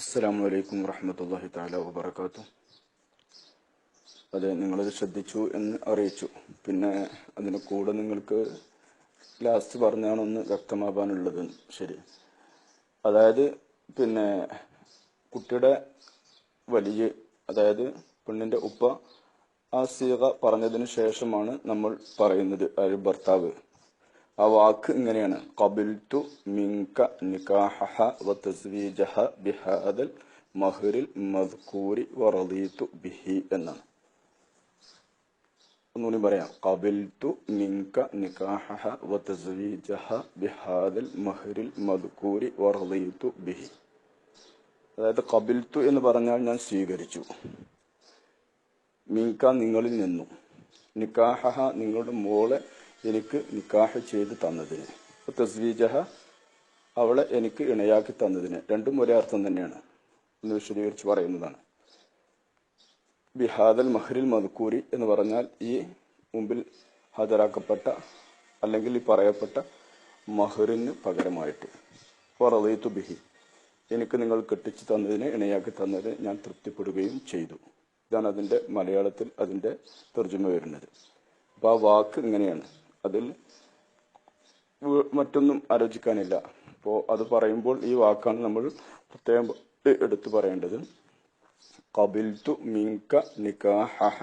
അസ്സാം വലൈക്കും വറഹമത്തല്ലാഹി താല വബർക്കാത്തു അതെ നിങ്ങളത് ശ്രദ്ധിച്ചു എന്ന് അറിയിച്ചു. പിന്നെ അതിന് കൂടെ നിങ്ങൾക്ക് ലാസ്റ്റ് പറഞ്ഞാണൊന്ന് വ്യക്തമാവാനുള്ളത്. ശരി. അതായത് പിന്നെ കുട്ടിയുടെ വലിയ അതായത് പെണ്ണിന്റെ ഉപ്പ ആ സീക പറഞ്ഞതിന് ശേഷമാണ് നമ്മൾ പറയുന്നത് അതായത് ഭർത്താവ്. ആ വാക്ക് ഇങ്ങനെയാണ്. കബിൽത്തു മിങ്ക നിക്കാഹ വ തസ്വീജഹ ബിഹാദൽ മഹറിൽ മസ്കൂരി വറദീത്തു ബിഹി എന്നാണ്. ഒന്നുകൂടി പറയാം. കബിൽത്തു മിങ്ക നിക്കാഹ വ തസ്വീജഹ ബിഹാദൽ മഹറിൽ മദ്കൂരി വറദീത്തു ബിഹി. അതായത് കബിൽത്തു എന്ന് പറഞ്ഞാൽ ഞാൻ സ്വീകരിച്ചു. മിങ്ക നിങ്ങളിൽ നിന്നു. നിക്കാഹ നിങ്ങളുടെ മോളെ എനിക്ക് നിക്കാഹ് ചെയ്ത് തന്നതിന്. തസ്വീജഹ അവളെ എനിക്ക് ഇണയാക്കി തന്നതിന്. രണ്ടും ഒരേ അർത്ഥം തന്നെയാണ്. എന്ന് വിശദീകരിച്ച് പറയുന്നതാണ്. ബിഹാദൽ മഹ്റിൽ മധുക്കൂരി എന്ന് പറഞ്ഞാൽ ഈ മുമ്പിൽ ഹാജരാക്കപ്പെട്ട അല്ലെങ്കിൽ ഈ പറയപ്പെട്ട മഹറിന് പകരമായിട്ട്. റളീത്തു ബിഹി. എനിക്ക് നിങ്ങൾ കെട്ടിച്ചു തന്നതിന് ഇണയാക്കി തന്നതിന് ഞാൻ തൃപ്തിപ്പെടുകയും ചെയ്തു. ഇതാണ് അതിന്റെ മലയാളത്തിൽ അതിന്റെ തർജമ വരുന്നത്. അപ്പോൾ ആ വാക്ക് ഇങ്ങനെയാണ്. അതിൽ മറ്റൊന്നും ആലോചിക്കാനില്ല. അപ്പോൾ അത് പറയുമ്പോൾ ഈ വാക്കാണ് നമ്മൾ പ്രത്യേകം എടുത്തു പറയേണ്ടത്. കബിൽത്തു മിങ്ക നിക്കാഹ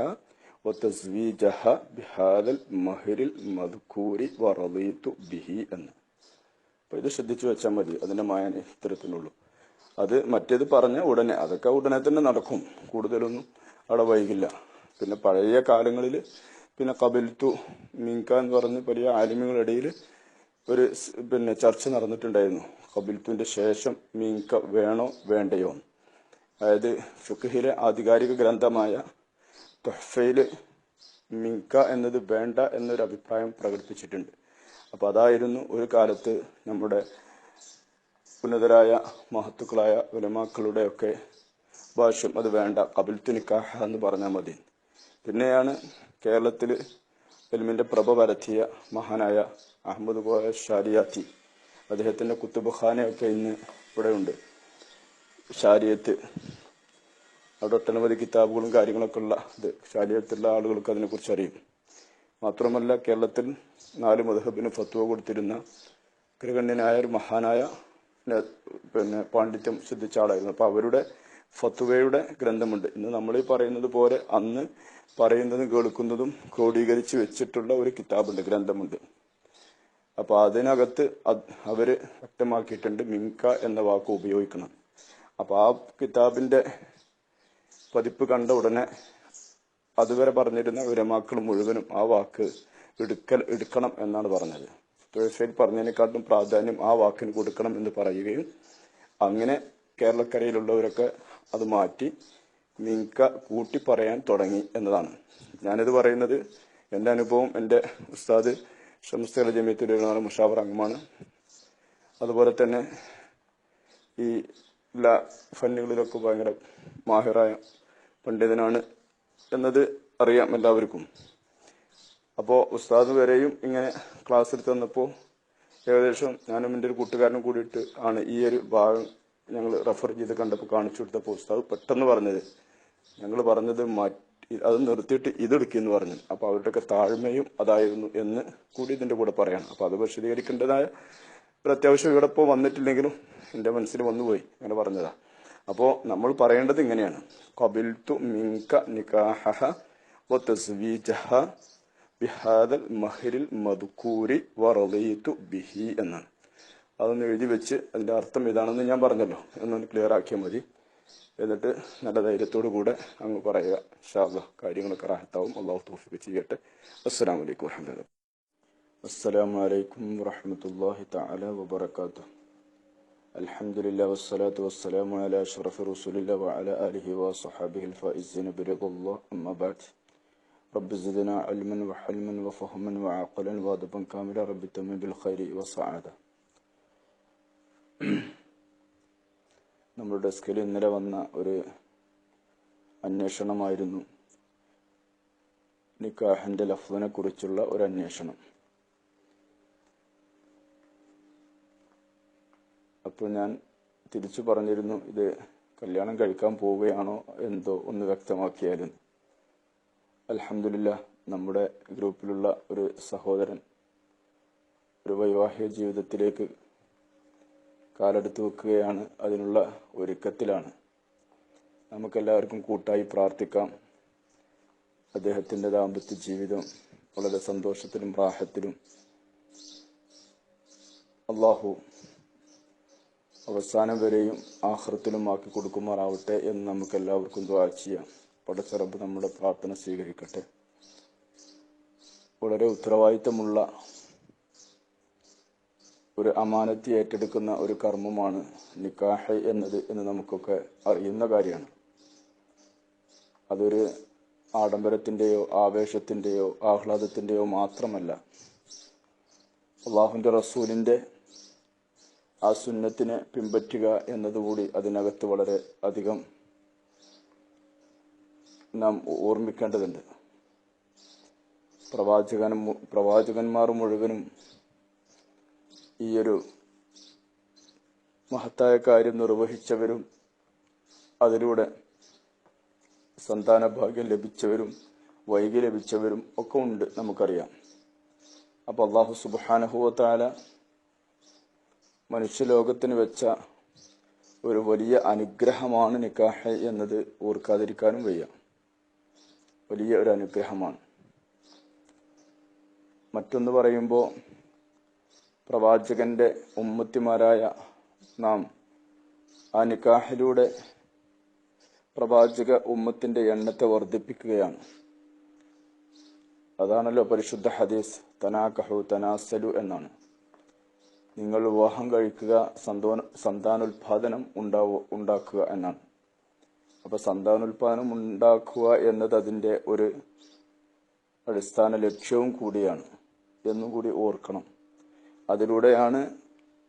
വതസ്വീജഹ മധുക്കൂരി വറവീത്തു ബിഹി എന്ന്. അപ്പൊ ഇത് ശ്രദ്ധിച്ചു വെച്ചാൽ മതി. അതിന്റെ മായന ഇത്തരത്തിനുള്ളൂ അത് മറ്റേത് പറഞ്ഞ ഉടനെ അതൊക്കെ ഉടനെ തന്നെ നടക്കും. കൂടുതലൊന്നും അവിടെ വൈകില്ല. പിന്നെ പഴയ കാലങ്ങളിൽ പിന്നെ കബൽത്തു മിങ്ക എന്ന് പറഞ്ഞ് വലിയ ആലിമ്യങ്ങളിടയിൽ ഒരു പിന്നെ ചർച്ച നടന്നിട്ടുണ്ടായിരുന്നു. കബിൽത്തുവിന്റെ ശേഷം മിങ്ക വേണോ വേണ്ടയോ അതായത് ഫിഖിലെ ആധികാരിക ഗ്രന്ഥമായ തൊഹഫയിൽ മിങ്ക എന്നത് വേണ്ട എന്നൊരു അഭിപ്രായം പ്രകടിപ്പിച്ചിട്ടുണ്ട്. അപ്പോൾ അതായിരുന്നു ഒരു കാലത്ത് നമ്മുടെ ഉന്നതരായ മഹത്തുക്കളായ ഉലമാക്കളുടെ ഒക്കെ ഭാഷ്യം അത് വേണ്ട കബിൽത്തു നിക്കാഹ എന്ന് പറഞ്ഞാൽ മതി. പിന്നെയാണ് കേരളത്തിൽ ഫിലിമിന്റെ പ്രഭ പരത്തിയ മഹാനായ അഹമ്മദ് കോയ ഷാരിയാത്തി. അദ്ദേഹത്തിന്റെ കുത്തുബുഖാനയൊക്കെ ഇന്ന് ഇവിടെ ഉണ്ട് ഷാരിയത്ത് അവിടെ ഒട്ടനവധി കിതാബുകളും കാര്യങ്ങളൊക്കെ ഉള്ള ഇത് ഷാരിയത്തുള്ള ആളുകൾക്ക് അതിനെക്കുറിച്ച് അറിയും. മാത്രമല്ല കേരളത്തിൽ നാല് മധുഹബിന് ഫത്വ കൊടുത്തിരുന്ന ഗ്രഗണ്യനായ ഒരു മഹാനായ പിന്നെ പാണ്ഡിത്യം സിദ്ധിച്ച ആളായിരുന്നു. അപ്പോൾ അവരുടെ ഫത്വയുടെ ഗ്രന്ഥമുണ്ട്. ഇന്ന് നമ്മൾ ഈ പറയുന്നത് പോലെ അന്ന് പറയുന്നതും കേൾക്കുന്നതും ക്രോഡീകരിച്ച് വെച്ചിട്ടുള്ള ഒരു കിതാബുണ്ട് ഗ്രന്ഥമുണ്ട്. അപ്പൊ അതിനകത്ത് അത് അവർ വ്യക്തമാക്കിയിട്ടുണ്ട് മിങ്ക എന്ന വാക്ക് ഉപയോഗിക്കണം. അപ്പൊ ആ കിതാബിന്റെ പതിപ്പ് കണ്ട ഉടനെ അതുവരെ പറഞ്ഞിരുന്ന ഉരമാക്കൾ മുഴുവനും ആ വാക്ക് എടുക്കൽ എടുക്കണം എന്നാണ് പറഞ്ഞത്. തുഴസയിൽ പറഞ്ഞതിനെക്കാട്ടും പ്രാധാന്യം ആ വാക്കിന് കൊടുക്കണം എന്ന് പറയുകയും അങ്ങനെ കേരളക്കരയിലുള്ളവരൊക്കെ അത് മാറ്റി മിങ്ക കൂട്ടി പറയാൻ തുടങ്ങി എന്നതാണ്. ഞാനിത് പറയുന്നത് എന്റെ അനുഭവം എന്റെ ഉസ്താദ് ഷംസ്തല ജമിയത്തിലുള്ള മുഷാവർ അംഗമാണ്. അതുപോലെ തന്നെ ഈ എല്ലാ ഫന്നുകളിലൊക്കെ ഭയങ്കര മാഹിറായ പണ്ഡിതനാണ് എന്നത് അറിയാം എല്ലാവർക്കും. അപ്പോൾ ഉസ്താദ് വരെയും ഇങ്ങനെ ക്ലാസ്സിൽ തന്നപ്പോൾ ഏകദേശം ഞാനും എന്റെ ഒരു കൂട്ടുകാരനും കൂടിയിട്ട് ആണ് ഈ ഒരു ഭാഗം ഞങ്ങൾ റെഫർ ചെയ്ത് കണ്ടപ്പോൾ കാണിച്ചു കൊടുത്ത ഉസ്താദ് പെട്ടെന്ന് പറഞ്ഞത്. ഞങ്ങൾ പറഞ്ഞത് മാറ്റി അത് നിർത്തിയിട്ട് ഇതെടുക്കുമെന്ന് പറഞ്ഞു. അപ്പോൾ അവരുടെയൊക്കെ താഴ്മയും അതായിരുന്നു എന്ന് കൂടി ഇതിന്റെ കൂടെ പറയണം. അപ്പോൾ അത് വിശദീകരിക്കേണ്ടതായ ഒരു അത്യാവശ്യം ഇവിടെ ഇപ്പോൾ വന്നിട്ടില്ലെങ്കിലും എന്റെ മനസ്സിൽ വന്നുപോയി അങ്ങനെ പറഞ്ഞതാ. അപ്പോൾ നമ്മൾ പറയേണ്ടത് ഇങ്ങനെയാണ്. കബിൽത്തു മിങ്ക നിക്കാഹ ബിഹാദൽ മഹരിൽ മധുക്കൂരി വറദീതു ബിഹി എന്നാണ്. അതൊന്ന് എഴുതി വെച്ച് അതിന്റെ അർത്ഥം ഇതാണെന്ന് ഞാൻ പറഞ്ഞല്ലോ എന്നൊന്ന് ക്ലിയർ ആക്കിയാൽ മതി എന്നിട്ട് നല്ല ധൈര്യത്തോടു കൂടെ അങ്ങ് പറയുക ഷാബ കാര്യങ്ങളൊക്കെ റാഹത്താവും അള്ളാഹു തോഫിക്ക് ചെയ്യട്ടെ അസ്സലാമു അലൈക്കും വറഹ്മത്തുള്ളാഹി അസ്സലാമു അലൈക്കും വറഹ്മത്തുള്ളാഹി തആല വബറകാതുഹു الحمد لله والصلاة والسلام على أشرف رسول الله وعلى آله وصحبه الفائزين برضا الله أما بعد رب زدنا علما وحلما وفهما وعقلا وادبا كاملا رب تم بالخير والسعادة നമ്മുടെ ഡെസ്കിൽ ഇന്നലെ വന്ന ഒരു അന്വേഷണമായിരുന്നു. നിക്കാഹിന്റെ ലഫ്ലിനെ കുറിച്ചുള്ള ഒരു അന്വേഷണം. അപ്പോൾ ഞാൻ തിരിച്ചു പറഞ്ഞിരുന്നു ഇത് കല്യാണം കഴിക്കാൻ പോവുകയാണോ എന്തോ ഒന്ന് വ്യക്തമാക്കിയായിരുന്നു. അലഹമില്ല നമ്മുടെ ഗ്രൂപ്പിലുള്ള ഒരു സഹോദരൻ ഒരു വൈവാഹിക ജീവിതത്തിലേക്ക് കാലെടുത്ത് വെക്കുകയാണ്. അതിനുള്ള ഒരുക്കത്തിലാണ്. നമുക്കെല്ലാവർക്കും കൂട്ടായി പ്രാർത്ഥിക്കാം. അദ്ദേഹത്തിന്റെ ദാമ്പത്യ ജീവിതം വളരെ സന്തോഷത്തിലും പ്രാഹത്തിലും അള്ളാഹു അവസാനം വരെയും ആഹ്റത്തിലും ആക്കി കൊടുക്കുമാറാവട്ടെ എന്ന് നമുക്ക് എല്ലാവർക്കും ദ്വാ ചെയ്യാം. പടച്ചറബ് നമ്മുടെ പ്രാർത്ഥന സ്വീകരിക്കട്ടെ. വളരെ ഉത്തരവാദിത്തമുള്ള ഒരു അമാനത്തി ഏറ്റെടുക്കുന്ന ഒരു കർമ്മമാണ് നിക്കാഹ് എന്നത് എന്ന് നമുക്കൊക്കെ അറിയുന്ന കാര്യമാണ്. അതൊരു ആഡംബരത്തിന്റെയോ ആവേശത്തിന്റെയോ ആഹ്ലാദത്തിന്റെയോ മാത്രമല്ല. അള്ളാഹുന്റെ റസൂലിന്റെ ആ സുന്നത്തിനെ പിൻപറ്റുക എന്നതുകൂടി അതിനകത്ത് വളരെ അധികം നാം ഓർമ്മിക്കേണ്ടതുണ്ട്. പ്രവാചകൻ പ്രവാചകന്മാർ മുഴുവനും ഈ ഒരു മഹത്തായ കാര്യം നിർവഹിച്ചവരും അതിലൂടെ സന്താന ഭാഗ്യം ലഭിച്ചവരും വൈകി ലഭിച്ചവരും ഒക്കെ ഉണ്ട് നമുക്കറിയാം. അപ്പൊ അള്ളാഹു സുബാനഹുവത്താല മനുഷ്യലോകത്തിന് വെച്ച ഒരു വലിയ അനുഗ്രഹമാണ് നിക്കാഹ് എന്നത് ഓർക്കാതിരിക്കാനും വയ്യ. വലിയ ഒരു അനുഗ്രഹമാണ്. മറ്റൊന്ന് പറയുമ്പോൾ പ്രവാചകന്റെ ഉമ്മത്തിമാരായ നാം ആ നിക്കാഹിലൂടെ പ്രവാചക ഉമ്മത്തിന്റെ എണ്ണത്തെ വർദ്ധിപ്പിക്കുകയാണ്. അതാണല്ലോ പരിശുദ്ധ ഹദീസ്. തനാകഹു തനാസലു എന്നാണ്. നിങ്ങൾ വിവാഹം കഴിക്കുക സന്തോന സന്താനോൽപാദനം ഉണ്ടാവുക ഉണ്ടാക്കുക എന്നാണ്. അപ്പോൾ സന്താനോൽപാദനം ഉണ്ടാക്കുക എന്നത് അതിന്റെ ഒരു അടിസ്ഥാന ലക്ഷ്യവും കൂടിയാണ്. എന്നും കൂടി ഓർക്കണം. അതിലൂടെയാണ്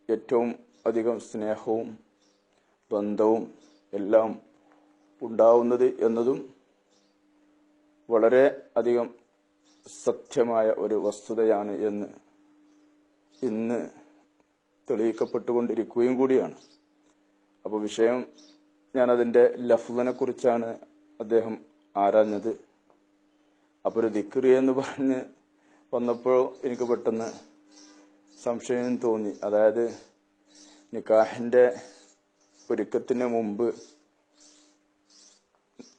ഏറ്റവും അധികം സ്നേഹവും ബന്ധവും എല്ലാം ഉണ്ടാവുന്നത് എന്നതും വളരെ അധികം സത്യമായ ഒരു വസ്തുതയാണ് എന്ന് ഇന്ന് തെളിയിക്കപ്പെട്ടുകൊണ്ടിരിക്കുകയും കൂടിയാണ്. അപ്പോൾ വിഷയം ഞാനതിന്റെ ലഫ്ലിനെ കുറിച്ചാണ് അദ്ദേഹം ആരാഞ്ഞത്. അപ്പോൾ ഒരു ദിക്രി എന്ന് പറഞ്ഞ് വന്നപ്പോൾ എനിക്ക് പെട്ടെന്ന് സംശയം തോന്നി. അതായത് നിക്കാഹിന്റെ ഒരുക്കത്തിന് മുമ്പ്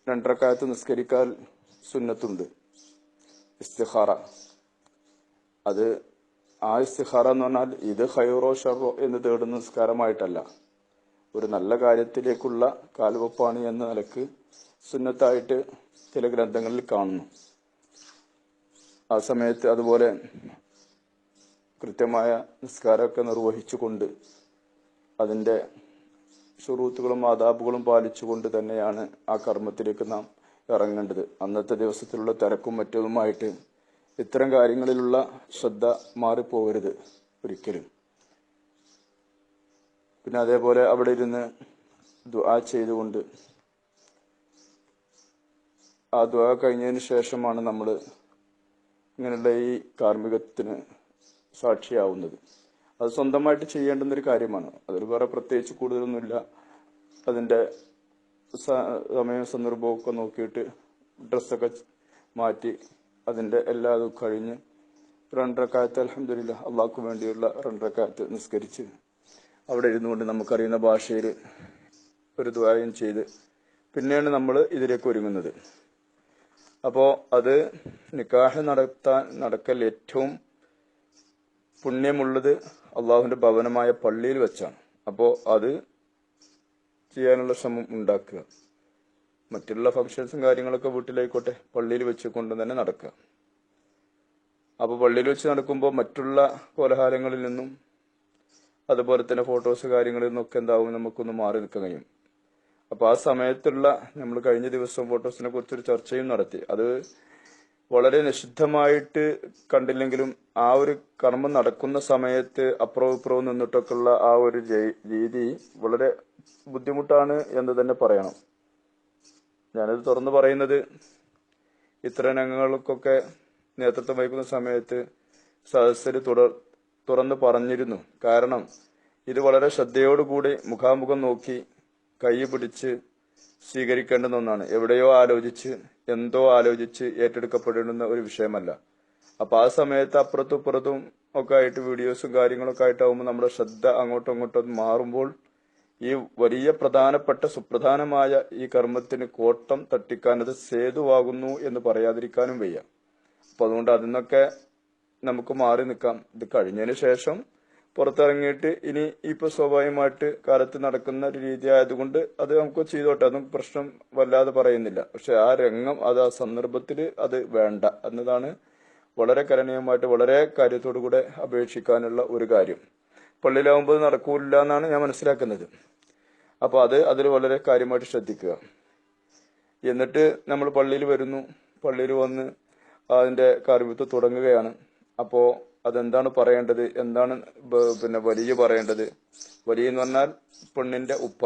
രണ്ടരക്കാലത്ത് നിസ്കരിക്കാൻ സുന്നത്തുണ്ട്. ഇസ്തിഹാറ അത് ആ ഇസ്തിഹാറ എന്ന് പറഞ്ഞാൽ ഇത് ഹൈറോ ഷറോ എന്ന് തേടുന്ന നിസ്കാരമായിട്ടല്ല. ഒരു നല്ല കാര്യത്തിലേക്കുള്ള കാൽവെപ്പാണ് എന്ന നിലയ്ക്ക് സുന്നത്തായിട്ട് ചില ഗ്രന്ഥങ്ങളിൽ കാണുന്നു. ആ സമയത്ത് അതുപോലെ കൃത്യമായ നിസ്കാരമൊക്കെ നിർവഹിച്ചുകൊണ്ട് അതിന്റെ ഷുറൂത്തുകളും ആദാബുകളും പാലിച്ചുകൊണ്ട് തന്നെയാണ് ആ കർമ്മത്തിലേക്ക് നാം ഇറങ്ങേണ്ടത്. അന്നത്തെ ദിവസത്തിലുള്ള തിരക്കും മറ്റതുമായിട്ട് ഇത്തരം കാര്യങ്ങളിലുള്ള ശ്രദ്ധ മാറിപ്പോകരുത് ഒരിക്കലും. പിന്നെ അതേപോലെ അവിടെ ഇരുന്ന് ദുആ ചെയ്തുകൊണ്ട് ആ ദ്വാ കഴിഞ്ഞതിന് ശേഷമാണ് നമ്മൾ ഇങ്ങനെയുള്ള ഈ കാർമ്മികത്തിന് സാക്ഷിയാവുന്നത്. അത് സ്വന്തമായിട്ട് ചെയ്യേണ്ടുന്ന ഒരു കാര്യമാണ്. അതിൽ വേറെ പ്രത്യേകിച്ച് കൂടുതലൊന്നുമില്ല. അതിന്റെ സമയ സന്ദർഭവും ഒക്കെ നോക്കിയിട്ട് ഡ്രസ്സൊക്കെ മാറ്റി അതിന്റെ എല്ലാ ഇതും കഴിഞ്ഞ് രണ്ടരക്കാലത്ത് അലഹമില്ല അള്ളാഹ്ക്ക് വേണ്ടിയുള്ള രണ്ടരക്കാലത്ത് നിസ്കരിച്ച് അവിടെ ഇരുന്നുകൊണ്ട് നമുക്കറിയുന്ന ഭാഷയിൽ ഒരു ദ്വായം ചെയ്ത് പിന്നെയാണ് നമ്മൾ ഇതിലേക്ക് ഒരുങ്ങുന്നത്. അപ്പോൾ അത് നിക്കാഹ് നടത്താൻ നടക്കൽ ഏറ്റവും പുണ്യമുള്ളത് അള്ളാഹുവിന്റെ ഭവനമായ പള്ളിയിൽ വെച്ചാണ്. അപ്പോൾ അത് ചെയ്യാനുള്ള ശ്രമം ഉണ്ടാക്കുക. മറ്റുള്ള ഫംഗ്ഷൻസും കാര്യങ്ങളൊക്കെ വീട്ടിലായിക്കോട്ടെ പള്ളിയിൽ വെച്ചുകൊണ്ട് തന്നെ നടക്കുക. അപ്പോൾ പള്ളിയിൽ വെച്ച് നടക്കുമ്പോൾ മറ്റുള്ള കോലഹാരങ്ങളിൽ നിന്നും അതുപോലെ തന്നെ ഫോട്ടോസ് കാര്യങ്ങളിൽ നിന്നൊക്കെ എന്താവും നമുക്കൊന്ന് മാറി നിൽക്കാൻ കഴിയും. അപ്പൊ ആ സമയത്തുള്ള നമ്മൾ കഴിഞ്ഞ ദിവസം ഫോട്ടോസിനെ കുറിച്ചൊരു ചർച്ചയും നടത്തി. അത് വളരെ നിഷിദ്ധമായിട്ട് കണ്ടില്ലെങ്കിലും ആ ഒരു കർമ്മം നടക്കുന്ന സമയത്ത് അപ്പുറവും ഇപ്പുറവും നിന്നിട്ടൊക്കെയുള്ള ആ ഒരു രീതി വളരെ ബുദ്ധിമുട്ടാണ് എന്ന് തന്നെ പറയണം. ഞാനത് തുറന്നു പറയുന്നത് ഇത്തരം രംഗങ്ങൾക്കൊക്കെ നേതൃത്വം വഹിക്കുന്ന സമയത്ത് സദസ്സര് തുടർ തുറന്ന് പറഞ്ഞിരുന്നു. കാരണം ഇത് വളരെ ശ്രദ്ധയോടുകൂടി മുഖാമുഖം നോക്കി കൈ പിടിച്ച് സ്വീകരിക്കേണ്ടുന്ന ഒന്നാണ്. എവിടെയോ ആലോചിച്ച് എന്തോ ആലോചിച്ച് ഏറ്റെടുക്കപ്പെടുന്ന ഒരു വിഷയമല്ല. അപ്പൊ ആ സമയത്ത് അപ്പുറത്തും ഇപ്പുറത്തും ഒക്കെ ആയിട്ട് വീഡിയോസും കാര്യങ്ങളൊക്കെ ആയിട്ടാവുമ്പോൾ നമ്മുടെ ശ്രദ്ധ അങ്ങോട്ടും ഇങ്ങോട്ടും മാറുമ്പോൾ ഈ വലിയ പ്രധാനപ്പെട്ട സുപ്രധാനമായ ഈ കർമ്മത്തിന് കോട്ടം തട്ടിക്കാൻ അത് സേതുവാകുന്നു എന്ന് പറയാതിരിക്കാനും വയ്യ. അപ്പൊ അതുകൊണ്ട് അതിൽ നിന്നൊക്കെ നമുക്ക് മാറി നിൽക്കാം. ഇത് കഴിഞ്ഞതിന് ശേഷം പുറത്തിറങ്ങിയിട്ട് ഇനി ഇപ്പൊ സ്വാഭാവികമായിട്ട് കാലത്ത് നടക്കുന്ന ഒരു രീതി ആയതുകൊണ്ട് അത് നമുക്ക് ചെയ്തോട്ടെ. അതും പ്രശ്നം വല്ലാതെ പറയുന്നില്ല. പക്ഷെ ആ രംഗം അത് ആ സന്ദർഭത്തിൽ അത് വേണ്ട എന്നതാണ് വളരെ കരണീയമായിട്ട് വളരെ കാര്യത്തോടു കൂടെ അപേക്ഷിക്കാനുള്ള ഒരു കാര്യം. പള്ളിയിലാവുമ്പോൾ നടക്കൂല എന്നാണ് ഞാൻ മനസ്സിലാക്കുന്നത്. അപ്പൊ അത് അതിൽ വളരെ കാര്യമായിട്ട് ശ്രദ്ധിക്കുക. എന്നിട്ട് നമ്മൾ പള്ളിയിൽ വരുന്നു. പള്ളിയിൽ വന്ന് അതിന്റെ കാർമ്മിത്വം തുടങ്ങുകയാണ്. അപ്പോ അതെന്താണ് പറയേണ്ടത്? എന്താണ് പിന്നെ വലിയ പറയേണ്ടത്? വലിയ എന്ന് പറഞ്ഞാൽ പെണ്ണിന്റെ ഉപ്പ.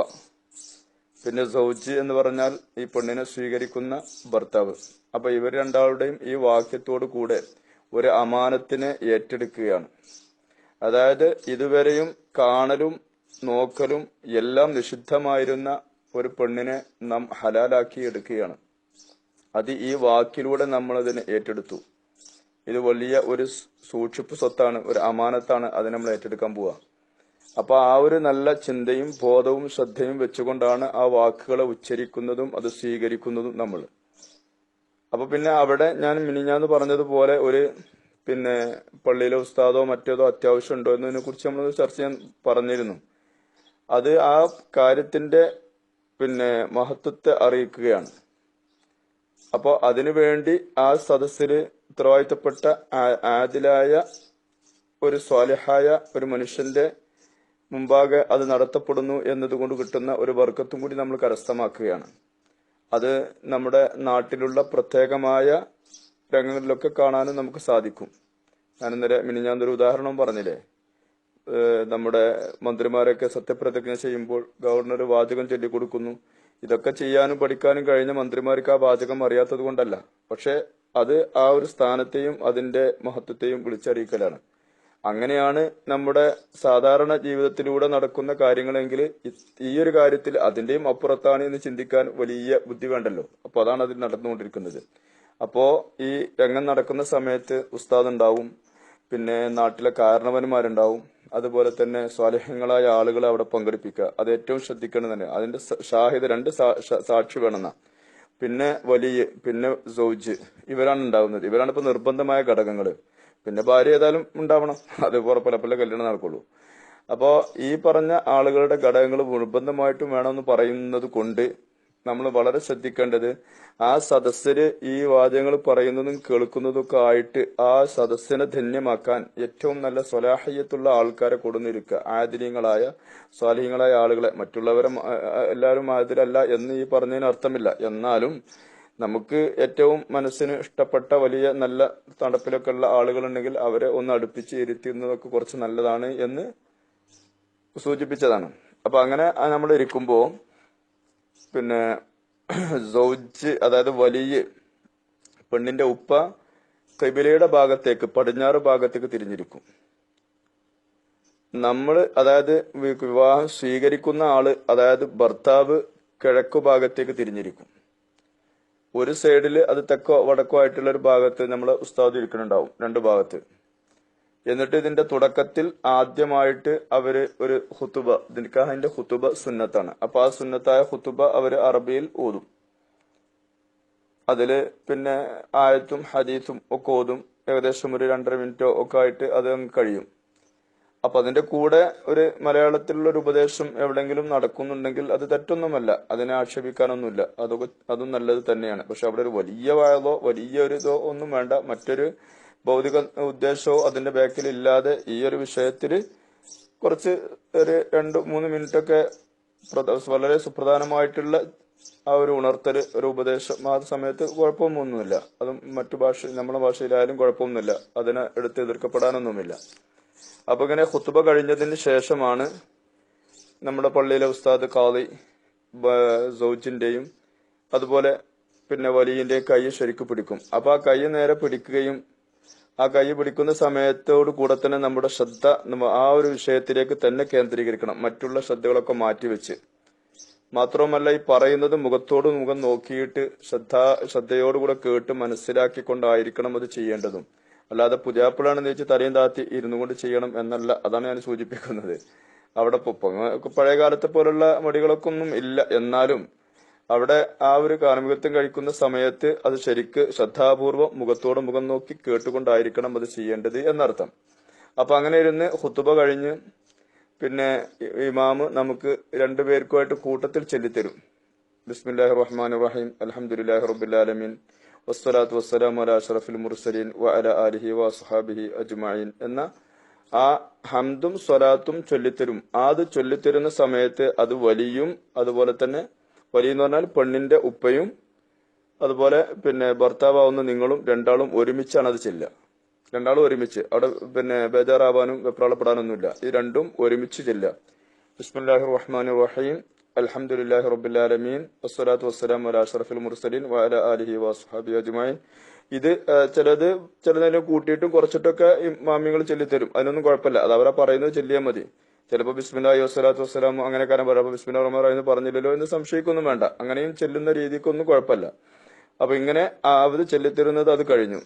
പിന്നെ സൗജ് എന്ന് പറഞ്ഞാൽ ഈ പെണ്ണിനെ സ്വീകരിക്കുന്ന ഭർത്താവ്. അപ്പൊ ഇവർ രണ്ടാളുടെയും ഈ വാക്യത്തോടു കൂടെ ഒരു അമാനത്തിനെ ഏറ്റെടുക്കുകയാണ്. അതായത് ഇതുവരെയും കാണലും നോക്കലും എല്ലാം നിഷിദ്ധമായിരുന്ന ഒരു പെണ്ണിനെ നാം ഹലാലാക്കി എടുക്കുകയാണ്. അത് ഈ വാക്കിലൂടെ നമ്മൾ അതിനെ ഏറ്റെടുത്തു. ഇത് വലിയ ഒരു സൂക്ഷിപ്പ് സ്വത്താണ് ഒരു അമാനത്താണ് അത് നമ്മൾ ഏറ്റെടുക്കാൻ പോവുക. അപ്പൊ ആ ഒരു നല്ല ചിന്തയും ബോധവും ശ്രദ്ധയും വെച്ചുകൊണ്ടാണ് ആ വാക്കുകളെ ഉച്ചരിക്കുന്നതും അത് സ്വീകരിക്കുന്നതും നമ്മൾ. അപ്പൊ പിന്നെ അവിടെ ഞാൻ മിനിഞ്ഞാന്ന് പറഞ്ഞതുപോലെ ഒരു പിന്നെ പള്ളിയിലെ ഉസ്താദോ മറ്റേതോ അത്യാവശ്യം ഉണ്ടോ എന്നതിനെ കുറിച്ച് നമ്മൾ ചർച്ച ചെയ്യാൻ പറഞ്ഞിരുന്നു. അത് ആ കാര്യത്തിന്റെ പിന്നെ മഹത്വത്തെ അറിയിക്കുകയാണ്. അപ്പോ അതിനുവേണ്ടി ആ സദസ്സിൽ ഉത്തരവാദിത്തപ്പെട്ട ആദിലായ ഒരു സ്വാലിഹായ ഒരു മനുഷ്യന്റെ മുമ്പാകെ അത് നടത്തപ്പെടുന്നു എന്നതുകൊണ്ട് കിട്ടുന്ന ഒരു വർക്കത്തും കൂടി നമ്മൾ കരസ്ഥമാക്കുകയാണ്. അത് നമ്മുടെ നാട്ടിലുള്ള പ്രത്യേകമായ രംഗങ്ങളിലൊക്കെ കാണാനും നമുക്ക് സാധിക്കും. ഞാൻ ഇന്നലെ മിനിഞ്ഞാന്നൊരു ഉദാഹരണം പറഞ്ഞില്ലേ? നമ്മുടെ മന്ത്രിമാരൊക്കെ സത്യപ്രതിജ്ഞ ചെയ്യുമ്പോൾ ഗവർണർ വാചകം ചൊല്ലിക്കൊടുക്കുന്നു. ഇതൊക്കെ ചെയ്യാനും പഠിക്കാനും കഴിഞ്ഞ മന്ത്രിമാർക്ക് ആ വാചകം അറിയാത്തത് കൊണ്ടല്ല. പക്ഷെ അത് ആ ഒരു സ്ഥാനത്തെയും അതിന്റെ മഹത്വത്തെയും വിളിച്ചറിയിക്കലാണ്. അങ്ങനെയാണ് നമ്മുടെ സാധാരണ ജീവിതത്തിലൂടെ നടക്കുന്ന കാര്യങ്ങളെങ്കിൽ ഈ ഒരു കാര്യത്തിൽ അതിന്റെയും അപ്പുറത്താണ് എന്ന് ചിന്തിക്കാൻ വലിയ ബുദ്ധി വേണ്ടല്ലോ. അപ്പൊ അതാണ് അതിൽ നടന്നുകൊണ്ടിരിക്കുന്നത്. അപ്പോ ഈ രംഗം നടക്കുന്ന സമയത്ത് ഉസ്താദ് ഉണ്ടാവും പിന്നെ നാട്ടിലെ കാരണവന്മാരുണ്ടാവും അതുപോലെ തന്നെ സ്വാലഹ്യങ്ങളായ ആളുകളെ അവിടെ പങ്കെടുപ്പിക്കുക. അത് ഏറ്റവും ശ്രദ്ധിക്കണം തന്നെ. അതിന്റെ ഷാഹിദ് രണ്ട് സാക്ഷി വേണമെന്ന. പിന്നെ വലിയ പിന്നെ സൗജ്. ഇവരാണ് ഉണ്ടാവുന്നത്. ഇവരാണ് ഇപ്പൊ നിർബന്ധമായ ഘടകങ്ങൾ പിന്നെ ഭാര്യ ഏതായാലും ഉണ്ടാവണം. അത് പുറപ്പലപ്പല്ല കല്യാണം നടക്കുള്ളൂ. അപ്പോ ഈ പറഞ്ഞ ആളുകളുടെ ഘടകങ്ങൾ നിർബന്ധമായിട്ടും വേണമെന്ന് പറയുന്നത് കൊണ്ട് നമ്മൾ വളരെ ശ്രദ്ധിക്കേണ്ടത് ആ സദസ്സിൽ ഈ വാചകങ്ങൾ പറയുന്നതും കേൾക്കുന്നതും ഒക്കെ ആയിട്ട് ആ സദസ്സിനെ ധന്യമാക്കാൻ ഏറ്റവും നല്ല സ്വലാഹയ്യത്തുള്ള ആൾക്കാരെ കൊടുന്നിരിക്കുക. ആദരീയങ്ങളായ സ്വാലിഹ്യങ്ങളായ ആളുകളെ. മറ്റുള്ളവരെ എല്ലാവരും ആദരല്ല എന്ന് ഈ പറഞ്ഞതിന് അർത്ഥമില്ല. എന്നാലും നമുക്ക് ഏറ്റവും മനസ്സിന് ഇഷ്ടപ്പെട്ട വലിയ നല്ല തണുപ്പിലൊക്കെ ഉള്ള ആളുകളുണ്ടെങ്കിൽ അവരെ ഒന്ന് അടുപ്പിച്ച് ഇരുത്തുന്നതൊക്കെ കുറച്ച് നല്ലതാണ് എന്ന് സൂചിപ്പിച്ചതാണ്. അപ്പൊ അങ്ങനെ നമ്മൾ ഇരിക്കുമ്പോ പിന്നെ സൗജ് അതായത് വലിയ പെണ്ണിന്റെ ഉപ്പ കബിലയുടെ ഭാഗത്തേക്ക് പടിഞ്ഞാറ് ഭാഗത്തേക്ക് തിരിഞ്ഞിരിക്കും. നമ്മൾ അതായത് വിവാഹം സ്വീകരിക്കുന്ന ആൾ അതായത് ഭർത്താവ് കിഴക്കു ഭാഗത്തേക്ക് തിരിഞ്ഞിരിക്കും. ഒരു സൈഡിൽ അത് തെക്കോ വടക്കോ ആയിട്ടുള്ള ഒരു ഭാഗത്ത് നമ്മൾ ഉസ്താദ് ഇരിക്കുന്നുണ്ടാവും രണ്ട് ഭാഗത്ത്. എന്നിട്ട് ഇതിന്റെ തുടക്കത്തിൽ ആദ്യമായിട്ട് അവർ ഒരു ഹുത്തുബ നിക്കാഹിന്റെ ഹുത്തുബ സുന്നത്താണ്. അപ്പൊ ആ സുന്നത്തായ ഹുത്തുബ അവർ അറബിയിൽ ഓതും. അതിൽ പിന്നെ ആയത്തും ഹദീസും ഒക്കെ ഓതും. ഏകദേശം ഒരു രണ്ടര മിനിറ്റോ ഒക്കെ ആയിട്ട് അത് കഴിയും. അപ്പൊ അതിന്റെ കൂടെ ഒരു മലയാളത്തിലുള്ള ഒരു ഉപദേശം എവിടെങ്കിലും നടക്കുന്നുണ്ടെങ്കിൽ അത് തെറ്റൊന്നുമല്ല. അതിനെ ആക്ഷേപിക്കാനൊന്നുമില്ല. അതൊക്കെ അതും നല്ലത് തന്നെയാണ്. പക്ഷെ അവിടെ ഒരു വലിയ വായതോ വലിയ ഒരു ഇതോ ഒന്നും വേണ്ട. മറ്റൊരു ഭൗതിക ഉദ്ദേശവും അതിന്റെ ബാക്കിൽ ഇല്ലാതെ ഈ ഒരു വിഷയത്തിൽ കുറച്ച് ഒരു രണ്ട് മൂന്ന് മിനിറ്റ് ഒക്കെ വളരെ സുപ്രധാനമായിട്ടുള്ള ആ ഒരു ഉണർത്തൽ ഒരു ഉപദേശം ആ സമയത്ത് കുഴപ്പമൊന്നുമില്ല. അതും മറ്റു ഭാഷ നമ്മുടെ ഭാഷയിലായാലും കുഴപ്പമൊന്നുമില്ല. അതിനെ എടുത്ത് എതിർക്കപ്പെടാനൊന്നുമില്ല. അപ്പൊ ഇങ്ങനെ ഹുത്തുബ കഴിഞ്ഞതിന് ശേഷമാണ് നമ്മുടെ പള്ളിയിലെ ഉസ്താദ് കാളി സൗജിന്റെയും അതുപോലെ പിന്നെ വലിയന്റെയും കൈ ശരിക്ക് പിടിക്കും. അപ്പൊ ആ കൈ നേരെ പിടിക്കുകയും ആ കൈ പിടിക്കുന്ന സമയത്തോട് കൂടെ തന്നെ നമ്മുടെ ശ്രദ്ധ ആ ഒരു വിഷയത്തിലേക്ക് തന്നെ കേന്ദ്രീകരിക്കണം. മറ്റുള്ള ശ്രദ്ധകളൊക്കെ മാറ്റിവെച്ച് മാത്രവുമല്ല ഈ പറയുന്നത് മുഖത്തോട് മുഖം നോക്കിയിട്ട് ശ്രദ്ധ ശ്രദ്ധയോടുകൂടെ കേട്ട് മനസ്സിലാക്കിക്കൊണ്ടായിരിക്കണം അത് ചെയ്യേണ്ടതും. അല്ലാതെ പുതിയാപ്പിളാണെന്ന് വെച്ച് തലയും താത്തി ഇരുന്നു കൊണ്ട് ചെയ്യണം എന്നല്ല അതാണ് ഞാൻ സൂചിപ്പിക്കുന്നത്. അവിടെ പഴയ കാലത്തെ പോലുള്ള മടികളൊക്കെ ഒന്നും ഇല്ല. എന്നാലും അവിടെ ആ ഒരു കാർമ്മികത്വം കഴിക്കുന്ന സമയത്ത് അത് ശരിക്ക് ശ്രദ്ധാപൂർവം മുഖത്തോട് മുഖം നോക്കി കേട്ടുകൊണ്ടായിരിക്കണം അത് ചെയ്യേണ്ടത് എന്നർത്ഥം. അപ്പൊ അങ്ങനെ ഇരുന്ന് ഹുത്തുബ കഴിഞ്ഞ് പിന്നെ ഇമാമ് നമുക്ക് രണ്ടുപേർക്കുമായിട്ട് കൂട്ടത്തിൽ ചെല്ലിത്തരും. ബിസ്മില്ലാഹി റഹ്മാൻ റഹീം അലഹമുല്ലാഹി റബ്ബിൽ ആലമീൻ വസ്സലാത്തു വസ്സലാം അല അഷറഫുൽ മുർസലീൻ വ അല ആലിഹി വസ്ഹാബിഹി അജ്മഈൻ എന്ന ആ ഹംദും സ്വലാത്തും ചൊല്ലിത്തരും. അത് ചൊല്ലിത്തരുന്ന സമയത്ത് അത് വലിയും അതുപോലെ തന്നെ വലിയ എന്ന് പറഞ്ഞാൽ പെണ്ണിന്റെ ഉപ്പയും അതുപോലെ പിന്നെ ഭർത്താവാവുന്ന നിങ്ങളും രണ്ടാളും ഒരുമിച്ചാണ് അത് ചെല്ലുക. രണ്ടാളും ഒരുമിച്ച്. അവിടെ പിന്നെ ബേജാറാവാനും വെപ്രാളപ്പെടാനൊന്നുമില്ല. ഈ രണ്ടും ഒരുമിച്ച് ചെല്ലുക. ബിസ്മില്ലാഹി റഹ്മാൻ റഹീം. അലഹമുല്ലാഹി റബുല്ലാലമീൻ വസ്സലാത്തു വസ്സലാം അലാ അഷറഫുൽ മുർസലീൻ വഅല അലിഹി വസ്ഹാബി അജുമായി ഇത് ചിലത് ചിലതിനെ കൂട്ടിയിട്ടും കുറച്ചിട്ടൊക്കെ മാമ്യങ്ങൾ ചൊല്ലിത്തരും. അതിനൊന്നും കുഴപ്പമില്ല. അത് അവരാ പറയുന്നത് ചൊല്ലിയാൽ മതി. ചിലപ്പോൾ ബിസ്മില്ലാഹി വസ്സലാത്തു വസ്സലാം അങ്ങനെ കാരണം പറയാം. അപ്പൊ ബിസ്മില്ലാ റഹ്മാൻ എന്ന് പറഞ്ഞില്ലല്ലോ എന്ന് സംശയിക്കൊന്നും വേണ്ട. അങ്ങനെയും ചെല്ലുന്ന രീതിക്കൊന്നും കുഴപ്പമില്ല. അപ്പൊ ഇങ്ങനെ ആ ചെല്ലിത്തരുന്നത് അത് കഴിഞ്ഞു.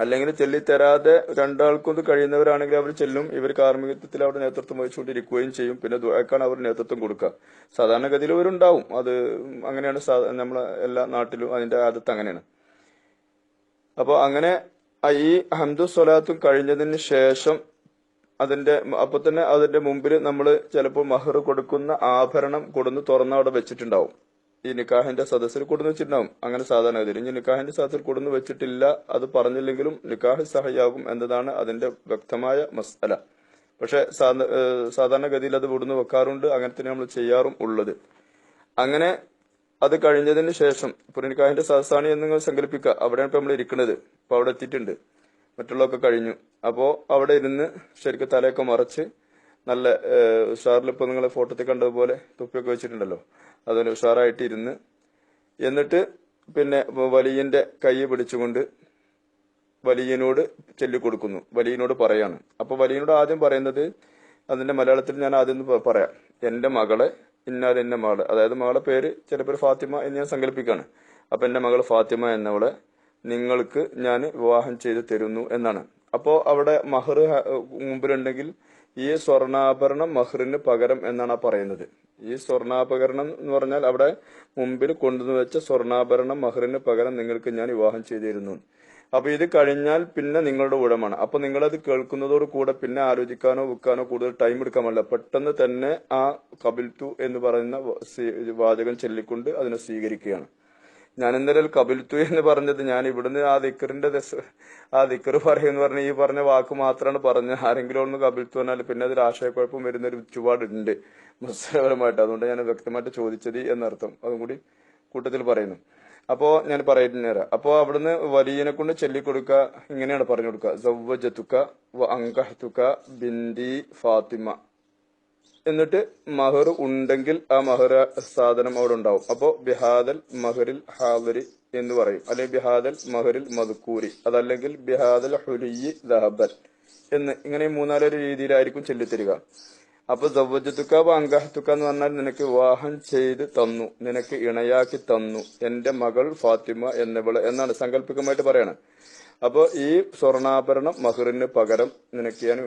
അല്ലെങ്കിൽ ചെല്ലിത്തരാതെ രണ്ടാൾക്കും ഇത് കഴിയുന്നവരാണെങ്കിൽ അവർ ചെല്ലും. ഇവർ കാർമ്മികത്വത്തിൽ അവിടെ നേതൃത്വം വഹിച്ചുകൊണ്ടിരിക്കുകയും ചെയ്യും. പിന്നെ ദുആക്കാണ് അവർ നേതൃത്വം കൊടുക്കുക. സാധാരണഗതിയിൽ ഇവരുണ്ടാവും. അത് അങ്ങനെയാണ് നമ്മളെ എല്ലാ നാട്ടിലും അതിന്റെ ആദത്ത് അങ്ങനെയാണ്. അപ്പോൾ അങ്ങനെ ഈ ഹംദു സ്വലാത്തും കഴിഞ്ഞതിന് ശേഷം അതിന്റെ അപ്പൊ തന്നെ അതിന്റെ മുമ്പിൽ നമ്മൾ ചിലപ്പോൾ മഹർ കൊടുക്കുന്ന ആഭരണം കൊടുന്ന് തുറന്ന് അവിടെ വെച്ചിട്ടുണ്ടാവും. ഈ നിക്കാഹിന്റെ സദസ്സിൽ കൊടുന്ന് വെച്ചിട്ടുണ്ടാവും. അങ്ങനെ സാധാരണ ഗതിയിൽ. ഇനി നിക്കാഹിന്റെ സദസ്സിൽ കൊടുന്ന് വെച്ചിട്ടില്ല അത് പറഞ്ഞില്ലെങ്കിലും നിക്കാഹ് സഹയാകും എന്നതാണ് അതിന്റെ വ്യക്തമായ മസ്അല. പക്ഷെ സാധാരണ ഗതിയിൽ സാധാരണഗതിയിൽ അത് വിടുന്ന് വെക്കാറുണ്ട്. അങ്ങനെ തന്നെ നമ്മൾ ചെയ്യാറും ഉള്ളത്. അങ്ങനെ അത് കഴിഞ്ഞതിന് ശേഷം പുരനിക്കാഹിന്റെ സദസ്സാണ് എന്ന് സങ്കല്പിക്കുക. അവിടെയാണ് ഇപ്പൊ നമ്മൾ ഇരിക്കുന്നത്. ഇപ്പൊ അവിടെ എത്തിയിട്ടുണ്ട്. മറ്റുള്ളതൊക്കെ കഴിഞ്ഞു. അപ്പോ അവിടെ ഇരുന്ന് ശരിക്കും തലയൊക്കെ മറച്ച് നല്ല ഉഷാറിൽ ഇപ്പൊ നിങ്ങൾ ഫോട്ടോത്തിൽ കണ്ടതുപോലെ തൊപ്പിയൊക്കെ വെച്ചിട്ടുണ്ടല്ലോ. അതുപോലെ ഉഷാറായിട്ട് ഇരുന്ന് എന്നിട്ട് പിന്നെ വലിയന്റെ കൈ പിടിച്ചുകൊണ്ട് വലിയനോട് ചൊല്ലിക്കൊടുക്കുന്നു. വലിയനോട് പറയാണ്. അപ്പൊ വലിയനോട് ആദ്യം പറയുന്നത് അതിന്റെ മലയാളത്തിൽ ഞാൻ ആദ്യം പറയാം. എന്റെ മകളെ ഇന്നാൽ എന്റെ മകൾ അതായത് മകളെ പേര് ചിലപ്പോൾ ഫാത്തിമ എന്ന് ഞാൻ സങ്കല്പിക്കാണ്. അപ്പൊ എന്റെ മകൾ ഫാത്തിമ എന്നവളെ നിങ്ങൾക്ക് ഞാൻ വിവാഹം ചെയ്തു തരുന്നു എന്നാണ്. അപ്പോ അവിടെ മഹർ മുമ്പിലുണ്ടെങ്കിൽ ഈ സ്വർണാഭരണം മഹറിന് പകരം എന്നാണ് പറയുന്നത്. ഈ സ്വർണാഭരണം എന്ന് പറഞ്ഞാൽ അവിടെ മുമ്പിൽ കൊണ്ടുവന്ന് വെച്ച സ്വർണാഭരണം മഹറിന് പകരം നിങ്ങൾക്ക് ഞാൻ വിവാഹം ചെയ്തിരുന്നു അപ്പൊ ഇത് കഴിഞ്ഞാൽ പിന്നെ നിങ്ങളുടെ ഊഴമാണ് അപ്പൊ നിങ്ങളത് കേൾക്കുന്നതോട് കൂടെ പിന്നെ ആലോചിക്കാനോ വെക്കാനോ കൂടുതൽ ടൈം എടുക്കാമല്ല. പെട്ടെന്ന് തന്നെ ആ കബിൽത്തു എന്ന് പറയുന്ന വാചകം ചൊല്ലിക്കൊണ്ട് അതിനെ സ്വീകരിക്കുകയാണ്. ഞാൻ ഇന്നലെ കപിൽത്തു എന്ന് പറഞ്ഞത് ഞാൻ ഇവിടുന്ന് ആ ദിക്കറിന്റെ ആ ദിക്കർ പറയുമെന്ന് പറഞ്ഞ ഈ പറഞ്ഞ വാക്ക് മാത്രമാണ് പറഞ്ഞത്. ആരെങ്കിലും ഒന്ന് കപിൽത്തു പറഞ്ഞാൽ പിന്നെ അതിൽ ആശയക്കുഴപ്പം വരുന്ന ഒരു ചുപാടുണ്ട് മത്സരപരമായിട്ട് അതുകൊണ്ട് ഞാൻ വ്യക്തമായിട്ട് ചോദിച്ചത് എന്നർത്ഥം. അതും കൂടി കൂട്ടത്തിൽ പറയുന്നു. അപ്പോ ഞാൻ പറയുന്നേരാ അപ്പോ അവിടുന്ന് വലിയനെ കൊണ്ട് ചൊല്ലിക്കൊടുക്ക ഇങ്ങനെയാണ് പറഞ്ഞു കൊടുക്കുക സവ്വജത്തുക്ക അങ്കഹത്തുക്ക ബിന്ദി ഫാത്തിമ. എന്നിട്ട് മഹർ ഉണ്ടെങ്കിൽ ആ മഹർ സാധനം അവിടെ ഉണ്ടാവും. അപ്പോ ബിഹാദൽ മഹറിൽ ഹാദരി എന്ന് പറയും. അല്ലെങ്കിൽ ബിഹാദൽ മഹറിൽ മധുക്കൂരി അതല്ലെങ്കിൽ ബിഹാദൽ ഹുലിയി ദഹബൻ എന്ന് ഇങ്ങനെ മൂന്നാലൊരു രീതിയിലായിരിക്കും ചൊല്ലിത്തരിക. അപ്പൊ സവ്വജത്തുക്ക അങ്കഹത്തുക്ക എന്ന് പറഞ്ഞാൽ നിനക്ക് വിവാഹം ചെയ്ത് തന്നു. നിനക്ക് ഇണയാക്കി തന്നു. എന്റെ മകൾ ഫാത്തിമ എന്നിവൾ എന്നാണ് സങ്കല്പികമായിട്ട് പറയണത് അപ്പൊ ഈ സ്വർണാഭരണം മഹറിന് പകരം നിനക്ക് ഞാൻ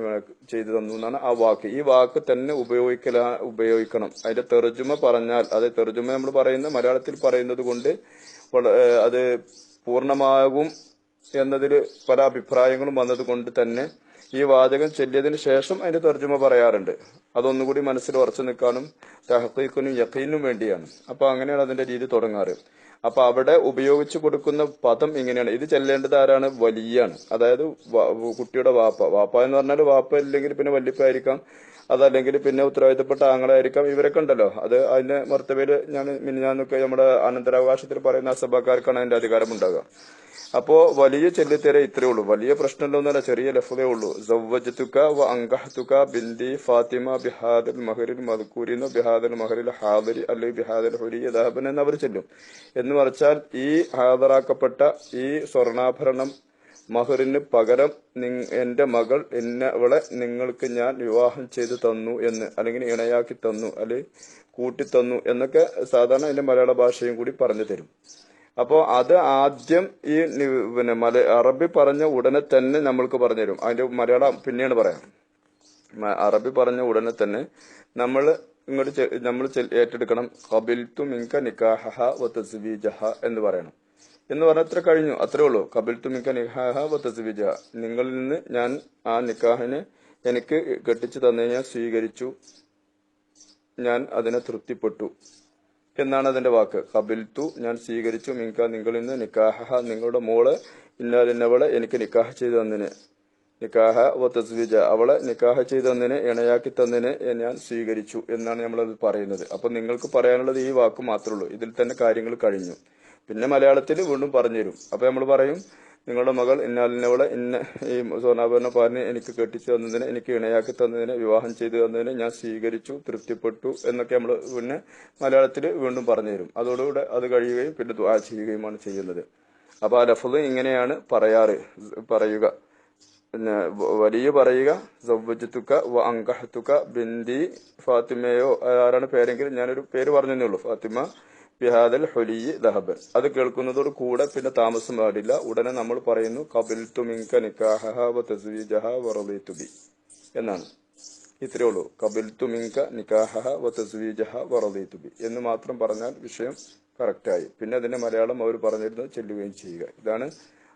ചെയ്തു തന്നു എന്നാണ് ആ വാക്ക്. ഈ വാക്ക് തന്നെ ഉപയോഗിക്കല ഉപയോഗിക്കണം. അതിന്റെ തെർജുമ പറഞ്ഞാൽ അത് തെർജുമ നമ്മൾ പറയുന്ന മലയാളത്തിൽ പറയുന്നത് കൊണ്ട് അത് പൂർണമാകും എന്നതിൽ പല അഭിപ്രായങ്ങളും വന്നത് കൊണ്ട് തന്നെ ഈ വാചകം ചൊല്ലിയതിന് ശേഷം അതിന്റെ തർജമ പറയാറുണ്ട്. അതൊന്നുകൂടി മനസ്സിൽ ഉറച്ചു നിൽക്കാനും തഹക്കീക്കിനും യക്കീനും വേണ്ടിയാണ്. അപ്പൊ അങ്ങനെയാണ് അതിന്റെ രീതി തുടങ്ങാറ്. അപ്പൊ അവിടെ ഉപയോഗിച്ചു കൊടുക്കുന്ന പദം ഇങ്ങനെയാണ്. ഇത് ചെല്ലേണ്ടത് ആരാണ്? വലിയാണ്. അതായത് കുട്ടിയുടെ വാപ്പ. വാപ്പ എന്ന് പറഞ്ഞാൽ വാപ്പ ഇല്ലെങ്കിൽ പിന്നെ വല്യപ്പായിരിക്കാം അതല്ലെങ്കിൽ പിന്നെ ഉത്തരവാദിത്തപ്പെട്ട ആങ്ങളായിരിക്കാം. ഇവരൊക്കെ ഉണ്ടല്ലോ. അത് അതിന്റെ മർത്തവയിൽ ഞാൻ മിനിഞ്ഞാന്നൊക്കെ നമ്മുടെ അനന്തരാവകാശത്തിൽ പറയുന്ന അസഭക്കാർക്കാണ് അതിന്റെ അധികാരം ഉണ്ടാകുക അപ്പോ വലിയ ചെല്ലിത്തേര ഇത്രേ ഉള്ളൂ. വലിയ പ്രശ്നമൊന്നുമല്ല ചെറിയ ലഫ്തേ ഉള്ളൂ. സവ്വജത്തുക വ അങ്കഹത്തുക ബിന്ദി ഫാത്തിമ ബിഹാദൽ മഹറിൽ മധുക്കൂരിന്നോ ബിഹാദൽ മഹറിൽ ഹാദരി അല്ലെങ്കിൽ ബിഹാദൽ ഹുരി ദാബൻ എന്ന് അവർ ചെല്ലും. എന്ന് മറിച്ചാൽ ഈ ഹാദറാക്കപ്പെട്ട ഈ സ്വർണാഭരണം മഹറിന് പകരം നി എന്റെ മകൾ എന്നവളെ നിങ്ങൾക്ക് ഞാൻ വിവാഹം ചെയ്തു തന്നു എന്ന് അല്ലെങ്കിൽ ഇണയാക്കി തന്നു അല്ലെങ്കിൽ കൂട്ടി തന്നു എന്നൊക്കെ സാധാരണ അതിന്റെ മലയാള ഭാഷയും കൂടി പറഞ്ഞു തരും. അപ്പോ അത് ആദ്യം ഈ പിന്നെ മല അറബി പറഞ്ഞ ഉടനെ തന്നെ നമ്മൾക്ക് പറഞ്ഞു തരും അതിന്റെ മലയാളം പിന്നെയാണ് പറയാം. അറബി പറഞ്ഞ ഉടനെ തന്നെ നമ്മൾ ഇങ്ങോട്ട് നമ്മൾ ഏറ്റെടുക്കണം. കബിൽത്തു മിങ്ക നിക്കാഹ വ തസ്വീജഹ എന്ന് പറയണം. എന്ന് പറഞ്ഞാൽ അത്ര കഴിഞ്ഞു. അത്രേ ഉള്ളൂ. കബിൽത്തു മിങ്ക നിഹാഹ വ തസ്വീജഹ. നിങ്ങളിൽ നിന്ന് ഞാൻ ആ നിക്കാഹിനെ എനിക്ക് കെട്ടിച്ചു തന്നെ ഞാൻ സ്വീകരിച്ചു. ഞാൻ അതിനെ തൃപ്തിപ്പെട്ടു. എന്നാണ് അതിന്റെ വാക്ക്. കബിൽത്തു ഞാൻ സ്വീകരിച്ചു. മിങ്ക നിങ്ങളിൽ നിന്ന് നിക്കാഹ നിങ്ങളുടെ മോൾ ഇന്നാലിന്നവളെ എനിക്ക് നിക്കാഹ ചെയ്തു തന്നിന്. നിക്കാഹ വ തസ്വിജ അവളെ നിക്കാഹ ചെയ്തു തന്നിന് ഇണയാക്കി തന്നിന് ഞാൻ സ്വീകരിച്ചു എന്നാണ് നമ്മളത് പറയുന്നത്. അപ്പൊ നിങ്ങൾക്ക് പറയാനുള്ളത് ഈ വാക്ക് മാത്രമേ ഉള്ളൂ. ഇതിൽ തന്നെ കാര്യങ്ങൾ കഴിഞ്ഞു. പിന്നെ മലയാളത്തിൽ വീണ്ടും പറഞ്ഞു തരും അപ്പൊ നമ്മൾ പറയും നിങ്ങളുടെ മകൾ ഇന്നാലിനവളെ ഇന്ന ഈ സ്വർണാഭരണ പാലിനെ എനിക്ക് കെട്ടിച്ചു തന്നതിന് എനിക്ക് ഇണയാക്കി തന്നതിന് വിവാഹം ചെയ്തു തന്നതിന് ഞാൻ സ്വീകരിച്ചു തൃപ്തിപ്പെട്ടു എന്നൊക്കെ നമ്മൾ പിന്നെ മലയാളത്തിൽ വീണ്ടും പറഞ്ഞു തരും അതോടുകൂടെ അത് കഴിയുകയും പിന്നെ ദ്വാ ചെയ്യുകയുമാണ് ചെയ്യുന്നത്. അപ്പോൾ ആ ലഫ്ദ് ഇങ്ങനെയാണ് പറയാറ് പറയുക. പിന്നെ വലിയ പറയുക സൗവജത്തുക്ക വ അങ്കഹത്തുക്ക ബിന്ദി ഫാത്തിമയോ ആരാണ് പേരെങ്കിലും ഞാനൊരു പേര് പറഞ്ഞതേ ഉള്ളൂ. ഫാത്തിമ ബിഹാദൽ ഹൊലി ദഹബൻ അത് കേൾക്കുന്നതോട് കൂടെ പിന്നെ താമസം പാടില്ല. ഉടനെ നമ്മൾ പറയുന്നു കപിൽ തുമിങ്ക നിക്കാഹ വ തുബി എന്നാണ്. ഇത്രയേ ഉള്ളൂ. കപിൽ തുമിങ്ക നിക്കാഹ വ തുബി എന്ന് മാത്രം പറഞ്ഞാൽ വിഷയം കറക്റ്റായി പിന്നെ അതിന്റെ മലയാളം അവർ പറഞ്ഞിരുന്നു ചെല്ലുകയും ചെയ്യുക. ഇതാണ്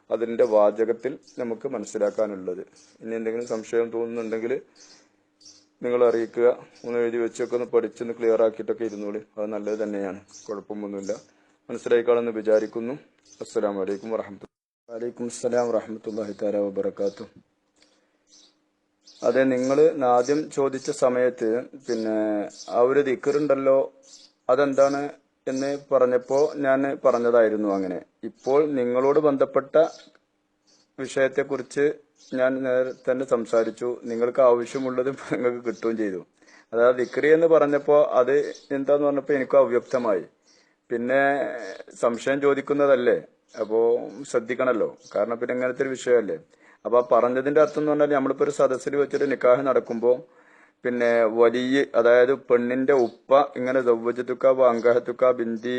അതിന്റെ വാചകത്തിൽ നമുക്ക് മനസ്സിലാക്കാനുള്ളത്. ഇനി എന്തെങ്കിലും സംശയം തോന്നുന്നുണ്ടെങ്കിൽ നിങ്ങൾ അറിയിക്കുക. ഒന്ന് എഴുതി വെച്ചൊക്കെ ഒന്ന് പഠിച്ചൊന്ന് ക്ലിയർ ആക്കിയിട്ടൊക്കെ ഇരുന്നോളി. അത് നല്ലത് തന്നെയാണ്. കുഴപ്പമൊന്നുമില്ല. മനസ്സിലായിക്കാളെന്ന് വിചാരിക്കുന്നു. അസ്സാം വലൈക്കും വറഹമത്തു വലൈക്കും അസ്സലാം വറഹമത്തല്ലാഹി താല വബർക്കാത്തു അതെ നിങ്ങൾ ആദ്യം ചോദിച്ച സമയത്ത് പിന്നെ ആ ഒരു ദിക്കറുണ്ടല്ലോ അതെന്താണ് എന്ന് പറഞ്ഞപ്പോൾ ഞാൻ പറഞ്ഞതായിരുന്നു അങ്ങനെ. ഇപ്പോൾ നിങ്ങളോട് ബന്ധപ്പെട്ട വിഷയത്തെക്കുറിച്ച് ഞാൻ തന്നെ സംസാരിച്ചു. നിങ്ങൾക്ക് ആവശ്യമുള്ളത് നിങ്ങൾക്ക് കിട്ടുകയും ചെയ്തു. അതായത് വിക്രി എന്ന് പറഞ്ഞപ്പോൾ അത് എന്താന്ന് പറഞ്ഞപ്പോ എനിക്ക് അവ്യക്തമായി. പിന്നെ സംശയം ചോദിക്കുന്നതല്ലേ? അപ്പോൾ ശ്രദ്ധിക്കണല്ലോ. കാരണം പിന്നെ ഇങ്ങനത്തെ ഒരു വിഷയമല്ലേ? അപ്പോൾ പറഞ്ഞതിന്റെ അർത്ഥം എന്ന് പറഞ്ഞാൽ നമ്മളിപ്പോ ഒരു സദസ്സിൽ വെച്ചൊരു നിക്കാഹ് നടക്കുമ്പോൾ പിന്നെ വലിയ അതായത് പെണ്ണിന്റെ ഉപ്പ ഇങ്ങനെ ദൗവജത്തുക്ക അങ്കഹത്തുക്ക ബിന്ദി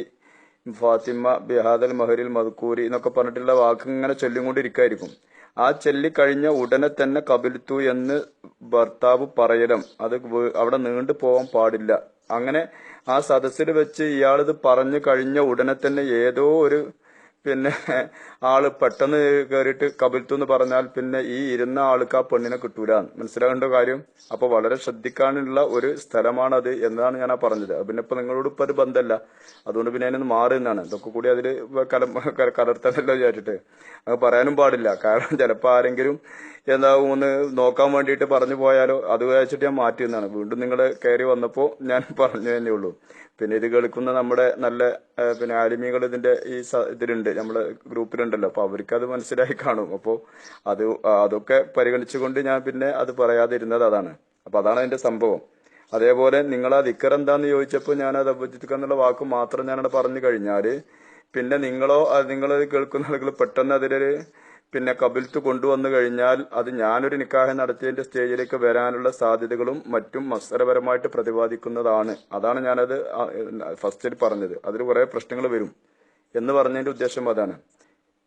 ഫാത്തിമ ബിഹാദൽ മഹരിൽ മധുക്കൂരി എന്നൊക്കെ പറഞ്ഞിട്ടുള്ള വാക്ക് ഇങ്ങനെ ചൊല്ലിക്കൊണ്ടിരിക്കായിരിക്കും. ആ ചൊല്ലിക്കഴിഞ്ഞ ഉടനെ തന്നെ കപിൽത്തു എന്ന് ഭർത്താവ് പറയലും അത് അവിടെ നീണ്ടു പോകാൻ പാടില്ല. അങ്ങനെ ആ സദസ്സിൽ വെച്ച് ഇയാളിത് പറഞ്ഞു കഴിഞ്ഞ ഉടനെ തന്നെ ഏതോ ഒരു പിന്നെ ആൾ പെട്ടെന്ന് കയറിയിട്ട് കപിൽത്തു എന്ന് പറഞ്ഞാൽ പിന്നെ ഈ ഇരുന്ന ആൾക്ക് ആ പെണ്ണിനെ കിട്ടൂല. മനസ്സിലാകേണ്ട കാര്യം? അപ്പൊ വളരെ ശ്രദ്ധിക്കാനുള്ള ഒരു സ്ഥലമാണത് എന്നാണ് ഞാൻ ആ പറഞ്ഞത്. അത് പിന്നെ ഇപ്പൊ നിങ്ങളോട് ഇപ്പൊ ഒരു ബന്ധമല്ല അതുകൊണ്ട് പിന്നെ അതിനൊന്ന് മാറി എന്നാണ് ഇതൊക്കെ കൂടി അതിൽ കലം കലർത്തതല്ല വിചാരിച്ചിട്ട്. അത് പറയാനും പാടില്ല. കാരണം ചിലപ്പോ ആരെങ്കിലും എന്താവും ഒന്ന് നോക്കാൻ വേണ്ടിയിട്ട് പറഞ്ഞു പോയാലോ അത് വെച്ചിട്ട് ഞാൻ മാറ്റിയെന്നാണ് വീണ്ടും നിങ്ങൾ കയറി വന്നപ്പോ ഞാൻ പറഞ്ഞു തന്നെ ഉള്ളൂ പിന്നെ ഇത് കേൾക്കുന്ന നമ്മുടെ നല്ല പിന്നെ ആലിമികൾ ഇതിന്റെ ഈ ഇതിലുണ്ട്. നമ്മുടെ ഗ്രൂപ്പിലുണ്ടല്ലോ. അപ്പൊ അവർക്ക് അത് മനസ്സിലായി കാണും. അപ്പോ അത് അതൊക്കെ പരിഗണിച്ചുകൊണ്ട് ഞാൻ പിന്നെ അത് പറയാതിരുന്നത് അതാണ്. അപ്പൊ അതാണ് അതിന്റെ സംഭവം. അതേപോലെ നിങ്ങൾ ആ ദിക്കർ എന്താന്ന് ചോദിച്ചപ്പോൾ ഞാൻ അത് അപജിത്തുക എന്നുള്ള വാക്ക് മാത്രം ഞാനവിടെ പറഞ്ഞു കഴിഞ്ഞാൽ പിന്നെ നിങ്ങളോ നിങ്ങൾ കേൾക്കുന്ന ആളുകൾ പെട്ടെന്ന് അതിലൊരു പിന്നെ കബിൽത്ത് കൊണ്ടുവന്നു കഴിഞ്ഞാൽ അത് ഞാനൊരു നിക്കാഹ് നടത്തിയതിന്റെ സ്റ്റേജിലേക്ക് വരാനുള്ള സാധ്യതകളും മറ്റും മത്സരപരമായിട്ട് പ്രതിപാദിക്കുന്നതാണ്. അതാണ് ഞാനത് ഫസ്റ്റിൽ പറഞ്ഞത്. അതിൽ കുറെ പ്രശ്നങ്ങൾ വരും എന്ന് പറഞ്ഞതിന്റെ ഉദ്ദേശം അതാണ്.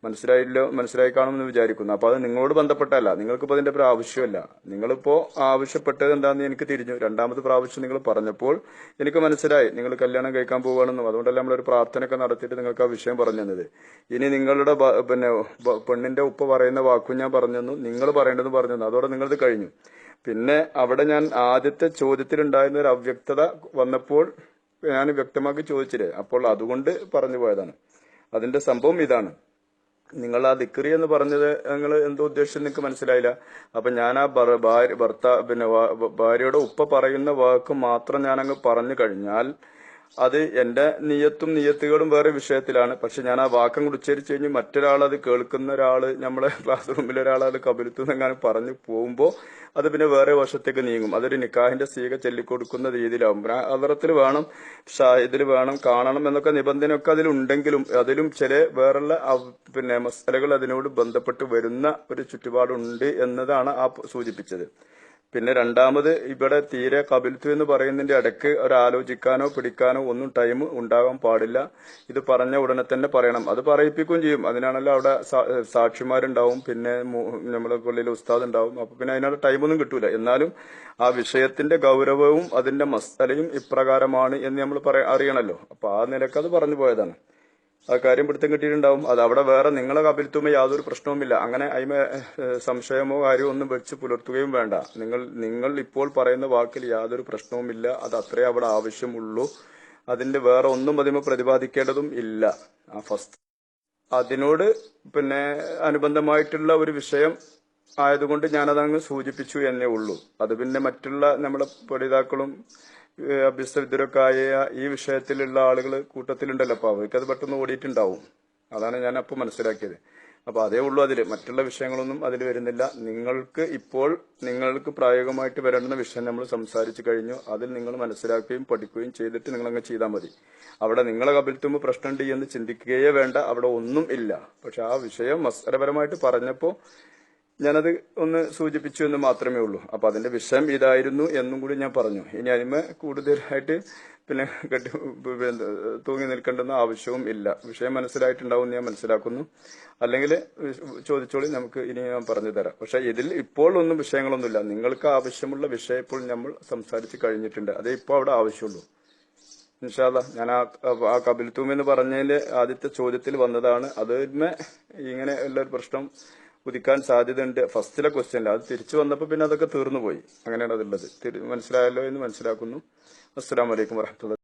മനസ്സിലായില്ലോ മനസ്സിലായി കാണുമെന്ന് വിചാരിക്കുന്നു. അപ്പൊ അത് നിങ്ങളോട് ബന്ധപ്പെട്ടല്ല നിങ്ങൾക്കിപ്പോ അതിന്റെ ഒരു ആവശ്യമല്ല. നിങ്ങളിപ്പോ ആവശ്യപ്പെട്ടത് എന്താണെന്ന് എനിക്ക് തിരിഞ്ഞു. രണ്ടാമത് പ്രാവശ്യം നിങ്ങൾ പറഞ്ഞപ്പോൾ എനിക്ക് മനസ്സിലായി. നിങ്ങൾ കല്യാണം കഴിക്കാൻ പോവുകയാണെന്നും അതുകൊണ്ടല്ല നമ്മളൊരു പ്രാർത്ഥനയൊക്കെ നടത്തിയിട്ട് നിങ്ങൾക്ക് ആ വിഷയം പറഞ്ഞു തന്നത്. ഇനി നിങ്ങളുടെ പിന്നെ പെണ്ണിന്റെ ഉപ്പ പറയുന്ന വാക്കും ഞാൻ പറഞ്ഞു നിങ്ങൾ പറയേണ്ടതെന്ന് പറഞ്ഞു അതോടെ നിങ്ങളത് കഴിഞ്ഞു. പിന്നെ അവിടെ ഞാൻ ആദ്യത്തെ ചോദ്യത്തിലുണ്ടായിരുന്ന ഒരു അവ്യക്തത വന്നപ്പോൾ ഞാൻ വ്യക്തമാക്കി ചോദിച്ചില്ലേ? അപ്പോൾ അതുകൊണ്ട് പറഞ്ഞു പോയതാണ്. അതിന്റെ സംഭവം ഇതാണ്. നിങ്ങൾ ആ ദിക്രി എന്ന് പറഞ്ഞത് നിങ്ങൾ എന്തോ ഉദ്ദേശിച്ചു നിങ്ങൾക്ക് മനസ്സിലായില്ല. അപ്പൊ ഞാൻ ആ ഭാര്യ ഭർത്ത പിന്നെ ഭാര്യയുടെ ഉപ്പ പറയുന്ന വാക്ക് മാത്രം ഞാൻ അങ്ങ് പറഞ്ഞു കഴിഞ്ഞാൽ അത് എന്റെ നിയത്തും നിയത്തുകളും വേറെ വിഷയത്തിലാണ്. പക്ഷെ ഞാൻ ആ വാക്കം കൂടി ഉച്ചരിച്ചു കഴിഞ്ഞ് മറ്റൊരാൾ അത് കേൾക്കുന്ന ഒരാൾ നമ്മളെ ക്ലാസ് റൂമിൽ ഒരാൾ അത് എന്നങ്ങനെ പറഞ്ഞു പോകുമ്പോൾ അത് പിന്നെ വേറെ വശത്തേക്ക് നീങ്ങും. അതൊരു നിക്കാഹിന്റെ സീക ചൊല്ലിക്കൊടുക്കുന്ന രീതിയിലാവും. അതറത്തിൽ വേണം ഷാഹിദിൽ വേണം കാണണം എന്നൊക്കെ നിബന്ധനയൊക്കെ അതിലുണ്ടെങ്കിലും അതിലും ചില വേറുള്ള പിന്നെ മസാലകൾ അതിനോട് ബന്ധപ്പെട്ട് വരുന്ന ഒരു ചുറ്റുപാടുണ്ട് എന്നതാണ് ആ സൂചിപ്പിച്ചത്. പിന്നെ രണ്ടാമത് ഇവിടെ തീരെ കപിൽത്തു എന്ന് പറയുന്നതിന്റെ ഇടയ്ക്ക് ഒരു ആലോചിക്കാനോ പിടിക്കാനോ ഒന്നും ടൈം ഉണ്ടാകാൻ പാടില്ല. ഇത് പറഞ്ഞ ഉടനെ തന്നെ പറയണം. അത് പറയിപ്പിക്കുകയും ചെയ്യും. അതിനാണല്ലോ അവിടെ സാക്ഷിമാരുണ്ടാവും. പിന്നെ നമ്മളെ കൊള്ളിൽ ഉസ്താദ് ഉണ്ടാവും അപ്പൊ പിന്നെ അതിനുള്ള ടൈമൊന്നും കിട്ടൂല. എന്നാലും ആ വിഷയത്തിന്റെ ഗൗരവവും അതിന്റെ മസ്തലയും ഇപ്രകാരമാണ് എന്ന് നമ്മൾ അറിയണല്ലോ. അപ്പൊ ആ നിലയ്ക്ക് അത് പറഞ്ഞു പോയതാണ്. ആ കാര്യം പിടുത്തം കിട്ടിയിട്ടുണ്ടാവും. അത് അവിടെ വേറെ നിങ്ങളെ കപിലത്തുമ്പോൾ യാതൊരു പ്രശ്നവുമില്ല. അങ്ങനെ അതിമ സംശയമോ കാര്യമോ ഒന്നും വെച്ച് പുലർത്തുകയും വേണ്ട. നിങ്ങൾ നിങ്ങൾ ഇപ്പോൾ പറയുന്ന വാക്കിൽ യാതൊരു പ്രശ്നവുമില്ല. അത് അത്രേ അവിടെ ആവശ്യമുള്ളൂ. അതിന്റെ വേറെ ഒന്നും അതിമ പ്രതിപാദിക്കേണ്ടതും ഇല്ല. ആ ഫസ്റ്റ് അതിനോട് പിന്നെ അനുബന്ധമായിട്ടുള്ള ഒരു വിഷയം ആയതുകൊണ്ട് ഞാനതങ്ങ് സൂചിപ്പിച്ചു എന്നേ ഉള്ളൂ. അത് പിന്നെ മറ്റുള്ള നമ്മുടെ പഠിതാക്കളും അഭ്യസ്തവിദ്യരൊക്കെ ആയ ഈ വിഷയത്തിലുള്ള ആളുകൾ കൂട്ടത്തിലുണ്ടല്ലോ അപ്പൊ അവർക്ക് അത് പെട്ടെന്ന് ഓടിയിട്ടുണ്ടാവും. അതാണ് ഞാൻ അപ്പോൾ മനസ്സിലാക്കിയത്. അപ്പോൾ അതേ ഉള്ളൂ അതിൽ മറ്റുള്ള വിഷയങ്ങളൊന്നും അതിൽ വരുന്നില്ല. നിങ്ങൾക്ക് ഇപ്പോൾ നിങ്ങൾക്ക് പ്രായോഗികമായിട്ട് വരേണ്ടുന്ന വിഷയം നമ്മൾ സംസാരിച്ചു കഴിഞ്ഞു. അതിൽ നിങ്ങൾ മനസ്സിലാക്കുകയും പഠിക്കുകയും ചെയ്തിട്ട് നിങ്ങൾ അങ്ങ് ചെയ്താൽ മതി. അവിടെ നിങ്ങളെ കപിൽത്തുമ്പോൾ പ്രശ്നമുണ്ട് എന്ന് ചിന്തിക്കുകയേ വേണ്ട. അവിടെ ഒന്നും ഇല്ല. പക്ഷെ ആ വിഷയം മത്സരപരമായിട്ട് പറഞ്ഞപ്പോൾ ഞാനത് ഒന്ന് സൂചിപ്പിച്ചു എന്ന് മാത്രമേ ഉള്ളൂ. അപ്പൊ അതിന്റെ വിഷയം ഇതായിരുന്നു എന്നും കൂടി ഞാൻ പറഞ്ഞു. ഇനി അതിമ കൂടുതലായിട്ട് പിന്നെ കെട്ടി തൂങ്ങി നിൽക്കേണ്ടെന്ന ആവശ്യവും ഇല്ല. വിഷയം മനസ്സിലായിട്ടുണ്ടാവും ഞാൻ മനസ്സിലാക്കുന്നു. അല്ലെങ്കിൽ ചോദിച്ചോളി നമുക്ക് ഇനി ഞാൻ പറഞ്ഞു തരാം. പക്ഷെ ഇതിൽ ഇപ്പോൾ ഒന്നും വിഷയങ്ങളൊന്നുമില്ല. നിങ്ങൾക്ക് ആവശ്യമുള്ള വിഷയം ഇപ്പോൾ നമ്മൾ സംസാരിച്ച് കഴിഞ്ഞിട്ടുണ്ട്. അതേ ഇപ്പോൾ അവിടെ ആവശ്യമുള്ളൂ. നിഷാദ ഞാൻ ആ ആ കപിൽത്തൂം എന്ന് പറഞ്ഞതിൽ ആദ്യത്തെ ചോദ്യത്തിൽ വന്നതാണ്. അതിന് ഇങ്ങനെ ഉള്ള ഒരു പ്രശ്നം ഉദിക്കാൻ സാധ്യതയുണ്ട്. ഫസ്റ്റിലെ ക്വസ്റ്റ്യനിൽ അത് തിരിച്ചു വന്നപ്പോൾ പിന്നെ അതൊക്കെ തീർന്നുപോയി. അങ്ങനെയാണ് അതുള്ളത് മനസ്സിലായല്ലോ എന്ന് മനസ്സിലാക്കുന്നു. അസ്സാം വലൈക്കും വറഹമത്തുള്ള